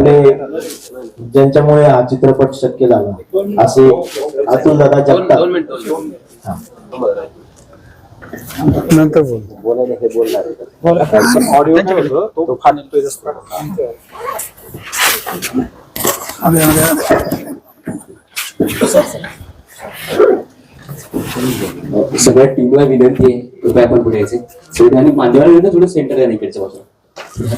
आपले ज्यांच्यामुळे हा चित्रपट शक्य झाला. असे अतुल दादा हा. नंतर बोल. बोलायला हे बोलणार ऑडिओ तो. सगळ्या टीमला विनंती आहे कृपया आपण पुढे यायचे. आणि मान्यवर थोडं सेंटर आहे ना इकडच्या बाजूला.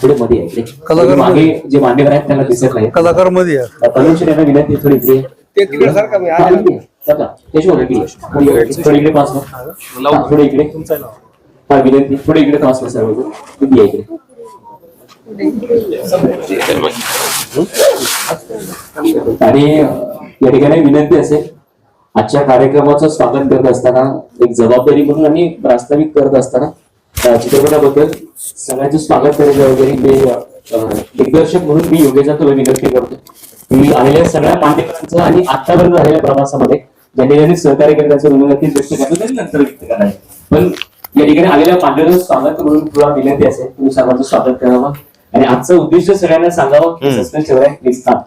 थोडे मध्ये आहे. इकडे कलाकार मागे जे मान्यवर आहेत त्यांना दिसत नाही. कलाकारमध्ये आहे. तनुश्री यांना विनंती आहे, थोडी इकडे ये. ते तिकडे सारखा मी हा, इकडे. ये. बघा, यशवंत, इकडे. ये. थोडी इकडे- थोडी इकडे पास हा, थोडे इकडे. हा विनंती थोडे इकडे पास सर्व तुम्ही या इकडे. आणि या ठिकाणी विनंती असेल आजच्या कार्यक्रमाचं स्वागत करत असताना एक जबाबदारी म्हणून आणि प्रास्ताविक करत असताना चित्रपटाबद्दल सगळ्यांचं स्वागत करायचं वगैरे मी अं, दिग्दर्शक म्हणून मी योगेचा तुला विनंती करतो. मी आलेल्या सगळ्या मान्यवरांचं आणि आतापर्यंत झालेल्या प्रवासामध्ये ज्यांनी ज्यांनी सहकार्य केलं त्याचं ऋण व्यक्त करतो. त्यांनी नंतर व्यक्त करणार आहे. पण या ठिकाणी आलेल्या मान्यवरांचं स्वागत म्हणून तुला विनंती असेल तुम्ही सर्वांचं स्वागत करावं. आणि आजचं उद्दिष्ट सगळ्यांना सांगावं सस्पेन्स प्लीज थांब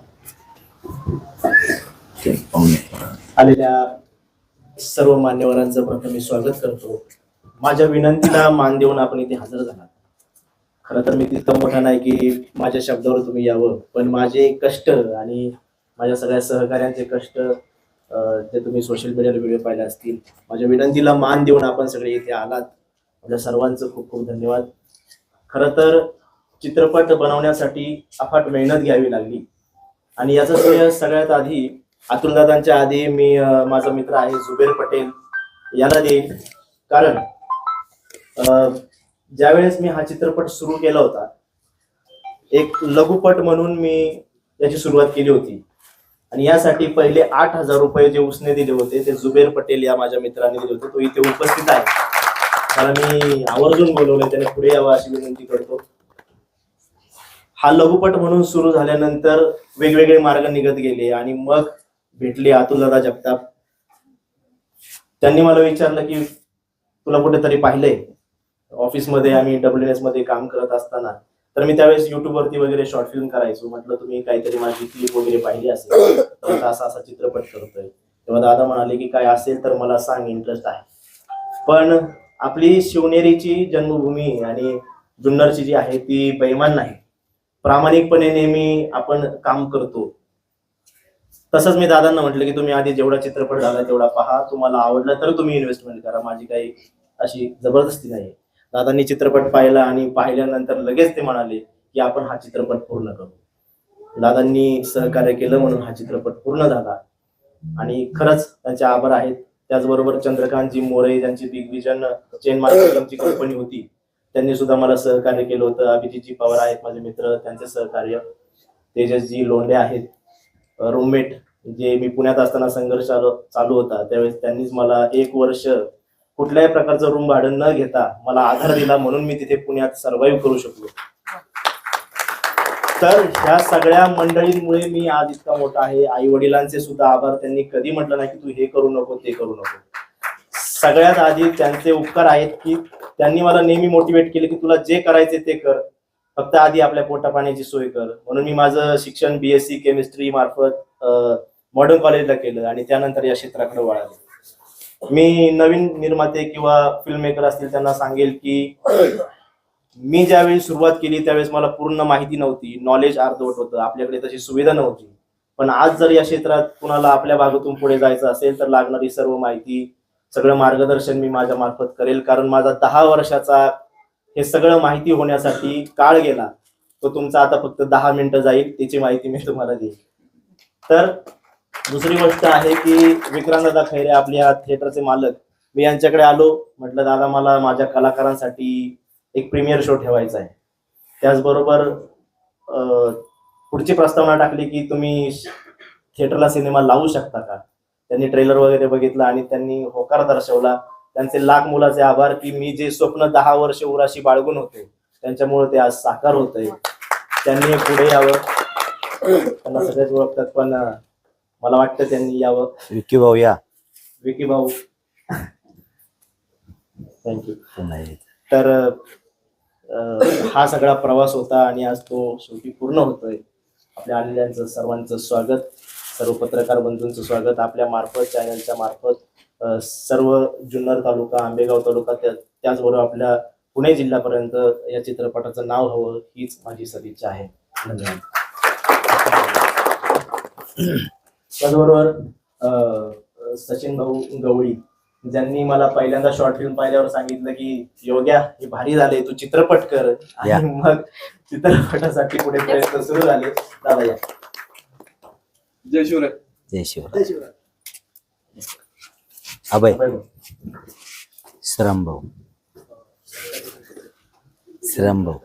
आलेल्या सर्व मान्यवरांचं प्रथम मी स्वागत करतो. माझ्या विनंतीला मान देऊन आपण इथे हजर झाला खरं तर मी तितकं मोठा नाही की माझ्या शब्दावर तुम्ही यावं पण माझे कष्ट आणि माझ्या सगळ्या सहकार्यांचे कष्ट जे तुम्ही सोशल मीडियावर व्हिडिओ पाहिले असतील माझ्या विनंतीला मान देऊन आपण सगळे इथे आलात. माझ्या सर्वांचं खूप खूप धन्यवाद. खरं तर चित्रपट बनवण्यासाठी अफाट मेहनत घ्यावी लागली. आणि याचं श्रेय सगळ्यात आधी अतुलदादांच्या आधी मी माझा मित्र आहे जुबेर पटेल. याला देईन कारण ज्यावेळेस मी हा चित्रपट सुरू केला होता एक लघुपट म्हणून मी याची सुरुवात केली होती. आणि यासाठी पहिले आठ हजार रुपये जे उसने दिले होते ते जुबेर पटेल या माझ्या मित्राने दिले होते तो इथे उपस्थित आहे. त्याला मी आवर्जून बोलवलं त्याने पुढे यावं अशी विनंती करतो. हा लघुपट म्हणून सुरू झाल्यानंतर वेगवेगळे मार्ग निघत गेले आणि मग भेटले अतुलदादा जगताप. त्यांनी मला विचारलं की तुला कुठेतरी पाहिलंय? ऑफिसमध्ये आम्ही डब्ल्यू एसमध्ये काम करत असताना तर मी त्यावेळेस युट्यूब वरती वगैरे शॉर्ट फिल्म करायचो. म्हटलं तुम्ही काहीतरी माझी क्लिप वगैरे पाहिली असेल तर असा असा चित्रपट करतोय. तेव्हा दादा म्हणाले की काय असेल तर मला सांग इंटरेस्ट आहे. पण आपली शिवनेरीची जन्मभूमी आणि जुन्नरची जी आहे ती बैमान नाही. प्रामाणिकपणे नेहमी आपण काम करतो. तसंच मी दादांना म्हटलं की तुम्ही आधी जेवढा चित्रपट झाला तेवढा पहा. तुम्हाला आवडला तर तुम्ही इन्व्हेस्टमेंट करा. माझी काही अशी जबरदस्ती नाही दादांनी चित्रपट पाहिला आणि पाहिल्यानंतर लगेच ते म्हणाले की आपण हा चित्रपट पूर्ण करू. दादांनी सहकार्य केलं म्हणून हा चित्रपट पूर्ण झाला. आणि खरंच त्यांचे आभार आहेत. त्याचबरोबर चंद्रकांतजी मोरे ज्यांची बिग विजन चेन मार्केटिंगची कंपनी होती. त्यांनी सुद्धा मला सहकार्य केलं होतं. अभिजितजी पवार आहेत माझे मित्र त्यांचे सहकार्य. तेजसजी लोंढे आहेत. रूममेट जे मी पुण्यात असताना संघर्ष चालू होता त्यावेळेस त्यांनीच मला एक वर्ष कुठल्याही प्रकारचं रूम भाडं न घेता मला आधार दिला म्हणून मी तिथे पुण्यात सर्व्हाइव्ह करू शकलो. तर ह्या सगळ्या मंडळींमुळे मी आज इतका मोठा आहे. आई वडिलांचे सुद्धा आभार. त्यांनी कधी म्हटलं नाही की तू हे करू नको ते करू नको. सगळ्यात आधी त्यांचे उपकार आहेत की त्यांनी मला नेहमी मोटिवेट केले की तुला जे करायचे ते कर. फक्त आधी आपल्या पोटा पाण्याची सोय कर. म्हणून मी माझं शिक्षण बीएससी केमिस्ट्री मार्फत मॉडर्न कॉलेजला केलं आणि त्यानंतर या क्षेत्राकडे वळाले. मी नवीन निर्माते किंवा फिल्म मेकर असतील त्यांना सांगेल की मी ज्यावेळी सुरुवात केली त्यावेळेस मला पूर्ण माहिती नव्हती. नॉलेज अर्धवट होतं. आपल्याकडे तशी सुविधा नव्हती. पण आज जर या क्षेत्रात कुणाला आपल्या भागातून पुढे जायचं असेल तर लागणारी सर्व माहिती सगळं मार्गदर्शन मी माझ्या मार्फत करेल. कारण माझा दहा वर्षाचा हे सगळं माहिती होण्यासाठी काळ गेला. तो तुमचा आता फक्त दहा मिनिटं जाईल त्याची माहिती मी तुम्हाला देईल. तर दुसरी गोष्ट आहे की विक्रांतदादा खैरे आपले या थिएटरचे मालक. मी यांच्याकडे आलो म्हटलं दादा मला माझ्या कलाकारांसाठी एक प्रीमियर शो ठेवायचा आहे. त्याचबरोबर पुढची प्रस्तावना टाकली की तुम्ही थिएटरला सिनेमा लावू शकता का? त्यांनी ट्रेलर वगैरे बघितला आणि त्यांनी होकार दर्शवला. त्यांचे लाख मुलाचे आभार की मी जे स्वप्न दहा वर्ष उराशी बाळगून होते त्यांच्यामुळे ते आज साकार होत आहे त्यांनी पुढे यावं. त्यांना सगळेच ओळखतात पण मला वाटतं त्यांनी यावं. विक्की भाऊ या. विकी भाऊ. थँक्यू तर अं, हा सगळा प्रवास होता आणि आज तो शेवटी पूर्ण होतोय. आपल्या आलेल्यांचं सर्वांचं स्वागत. सर्व पत्रकार बंधूंचं स्वागत. आपल्या मार्फत चॅनलच्या मार्फत अ, सर्व जुन्नर तालुका आंबेगाव तालुका त्या त्याचबरोबर आपल्या पुणे जिल्ह्यापर्यंत या चित्रपटाचं नाव हवं हीच माझी सदिच्छा आहे. धन्यवाद. त्याचबरोबर अ, सचिन भाऊ गवळी ज्यांनी मला पहिल्यांदा शॉर्ट फिल्म पाहिल्यावर सांगितलं की योग्या हे भारी झाले तू चित्रपट कर. आणि मग चित्रपटासाठी पुढे प्रयत्न सुरू झाले. दादा या. जय शिवराय. जय शिवराय. अभय. श्रम भाऊ. श्रम भाऊ.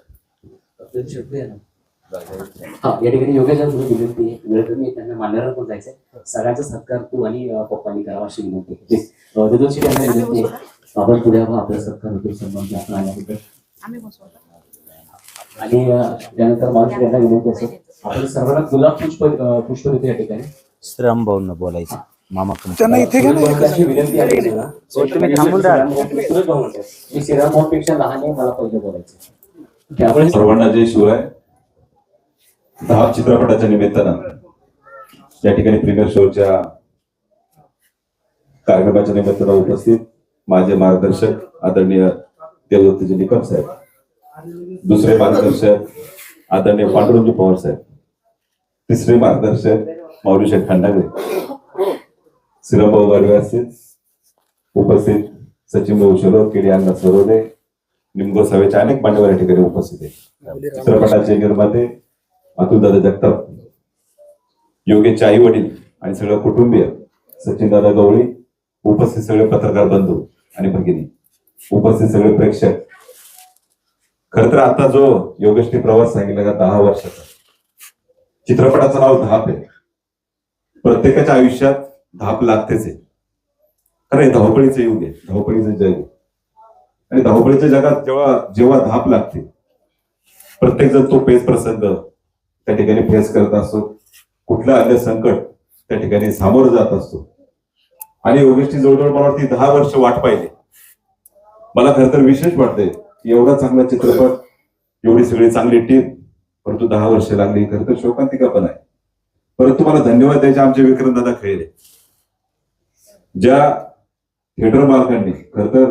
हा या ठिकाणी योगाच्या थोडी विनंती आहे वेळ कमी त्यांना मान्यवर पण जायचंय सगळ्यांचा सत्कार तू आणि पप्पांनी करावा अशी विनंती आहे. देदोशी त्यांना विनंती आहे. आपण पुढे आपला सत्कार होतो संबंध आपण आल्याबद्दल आणि त्यानंतर मला यांना विनंती असेल आपण सर्वांना गुलाब पुष्प पुष्प देतो या ठिकाणी. श्रम भाऊन बोलायचं. मामा त्यांना इथे घ्या ना मला अशी विनंती आहे तुम्हाला. तुम्ही थांबून राहा. श्रीराम भाऊपेक्षा लहान आहे मला पहिलं बोलायचं त्यामुळे सर्वांना जय शिवराय. दहा चित्रपटाच्या निमित्तानं या ठिकाणी प्रीमियर शोच्या कार्यक्रमाच्या निमित्तानं उपस्थित माझे मार्गदर्शक आदरणीय देवदत्तजी निकम साहेब दुसरे मार्गदर्शक आदरणीय पांडुरंग पवार साहेब तिसरे मार्गदर्शक माऊलीशेठ खंडागरे श्रीरामभाऊ गाडवे असतील उपस्थित सचिन भाऊ शरोद केडी अण्णा सरोदे निमगो अनेक मान्यवर या ठिकाणी उपस्थित आहेत. चित्रपटाचे निर्माते अतुलदादा जगताप योगेशचे आई वडील आणि सगळं कुटुंबीय सचिनदादा गवळी उपस्थित सगळे पत्रकार बंधू आणि भगिनी उपस्थित सगळे प्रेक्षक. खर तर आता जो योगेशने प्रवास सांगितला का दहा वर्षाचा. चित्रपटाचं नाव धाप आहे. प्रत्येकाच्या आयुष्यात धाप लागतेच आहे. कारण हे धावपळीचं युग आहे धावपळीचं जग आहे. आणि धावपळीच्या जगात जेव्हा जेव्हा धाप लागते प्रत्येक जण तो पेच प्रसंग त्या ठिकाणी फेस करत असतो. कुठलं अन्य संकट त्या ठिकाणी सामोरं जात असतो. आणि योगेशची जवळजवळ मला वाटते दहा वर्ष वाट पाहिली. मला खर तर विशेष वाटतंय की एवढा चांगला चित्रपट एवढी सगळी चांगली टीम परंतु दहा वर्ष लागली. खर तर शोकांतिका पण आहे. परंतु मला धन्यवाद द्यायचे आमचे विक्रम दादा खेळले ज्या थिएटर मालकांनी खरं तर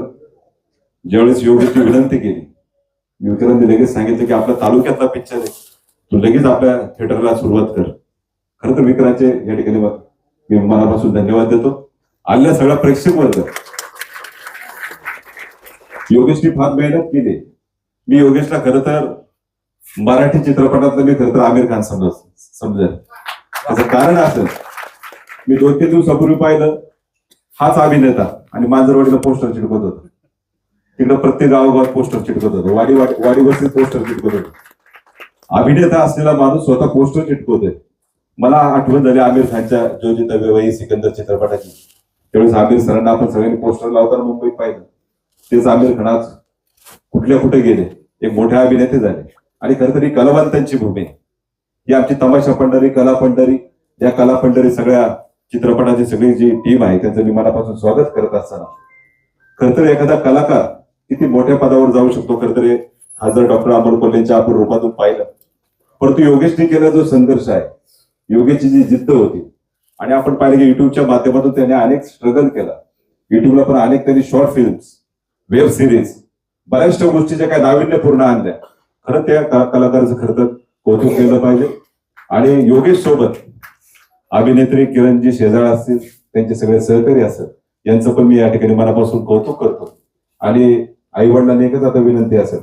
ज्यावेळेस योगेशची विनंती केली विक्रमने लगेच सांगितलं की आपल्या तालुक्यातला पिक्चर आहे. तू लगेच आपल्या थिएटरला सुरुवात कर. खरं तर विक्रांतचे या ठिकाणी मी मनापासून धन्यवाद देतो. आलेल्या सगळ्या प्रेक्षक वर्ग योगेशनी फार मेहनत केली. मी योगेशला खरं तर मराठी चित्रपटातलं मी खरं तर आमिर खान समज समजेल त्याचं कारण असं मी दोन तीन दिवसापूर्वी पाहिलं. हाच अभिनेता आणि मांजरवाडीला पोस्टर चिटकवत होता. तिकडं प्रत्येक गावोगाव पोस्टर चिटकवत होतं. वाडी वाडी वाडीवरती पोस्टर चिटकवत होतं. अभिनेता असलेला माणूस स्वतः पोस्टर चिटकवतोय. मला आठवण झाली आमिर खानच्या ज्योतिता विवाही सिकंदर चित्रपटाची. त्यावेळेस आमिर सरांना आपण सगळ्यांनी पोस्टर लावताना मुंबईत पाहिलं. तेच आमिर खान आज कुठल्या कुठे गेले. एक मोठे अभिनेते झाले. आणि खरं तरी कलावंतांची भूमी आहे. ही आमची तमाशा पंढरी कला पंढरी. या कला पंढरी सगळ्या चित्रपटाची सगळी जी टीम आहे त्यांचं मी मनापासून स्वागत करत असताना. खरं तर एखादा कलाकार किती मोठ्या पदावर जाऊ शकतो. खरं तरी हजर डॉक्टर अमोल कोल्हेंच्या आपण रूपातून पाहिलं. परंतु योगेशने केला जो संघर्ष आहे योगेशची जी जिद्द होती आणि आपण पाहिलं की युट्यूबच्या माध्यमातून त्याने अनेक स्ट्रगल केला. युट्यूबला पण अनेक त्यांनी शॉर्ट फिल्म्स वेब सिरीज बऱ्याचशा गोष्टीच्या काही काय नाविन्यपूर्ण आणल्या. खरं त्या कलाकाराचं खरं तर कौतुक केलं पाहिजे. आणि योगेश सोबत अभिनेत्री किरणजी शेजाळ असतील त्यांचे सगळे सहकारी असत यांचं पण मी या ठिकाणी मनापासून कौतुक करतो. आणि आई वडिलांनी एकच आता विनंती असेल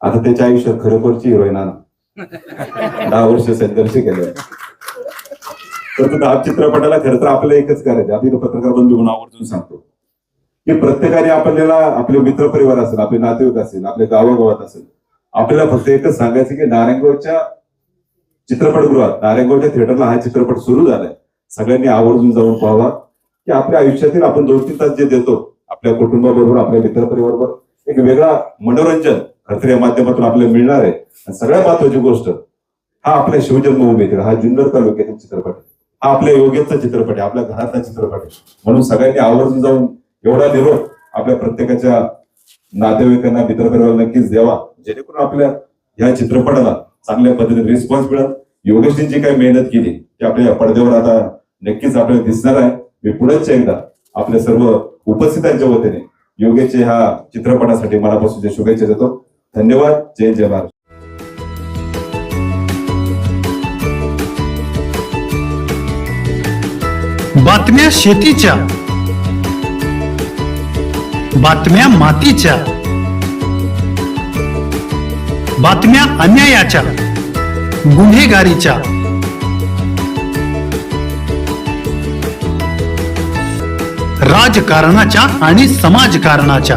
आता त्याच्या आयुष्यात खरोखरची हिरोईन आणा. दहा वर्ष संघर्ष केले तर दहा चित्रपटाला खरं तर आपल्याला एकच करायचं आधी पत्रकार बंधू म्हणून आवर्जून सांगतो. की प्रत्येकाने आपल्याला आपले मित्र परिवार असेल आपले नातेवाईक असेल आपल्या गावागावात असेल आपल्याला फक्त एकच सांगायचं की नारायणगावच्या चित्रपटगृहात नारायणगावच्या थिएटरला हा चित्रपट सुरू झालाय. सगळ्यांनी आवर्जून जाऊन पाहावा. की आपल्या आयुष्यातील आपण दोन तीन तास जे देतो आपल्या कुटुंबाबरोबर आपल्या मित्रपरिवाराबरोबर एक वेगळा मनोरंजन खरं या माध्यमातून आपल्याला मिळणार आहे. आणि सगळ्यात महत्वाची गोष्ट हा आपल्या शिवजन्मभूमीतील हा जुन्नर तालुक्यातील चित्रपट हा आपल्या योग्यचा चित्रपट आहे. आपल्या घरातला चित्रपट आहे. म्हणून सगळ्यांनी आवर्जून जाऊन एवढा निरोप आपल्या प्रत्येकाच्या नातेवाईकांना मित्रपरिवाराला नक्कीच द्यावा. जेणेकरून आपल्या या चित्रपटाला चांगल्या पद्धतीने रिस्पॉन्स मिळत योगेशने जी काही मेहनत केली ती आपल्या पडद्यावर आता नक्कीच आपल्याला दिसणार आहे. मी पुढेच एकदा आपल्या सर्व उपस्थितांच्या वतीने योगेशच्या ह्या चित्रपटासाठी मनापासून शुभेच्छा देतो. धन्यवाद. जय जय महाराष्ट्र बातम्या शेतीच्या. बातम्या मातीच्या. बातम्या अन्यायाच्या. गुन्हेगारीच्या. राजकारणाच्या आणि समाजकारणाच्या.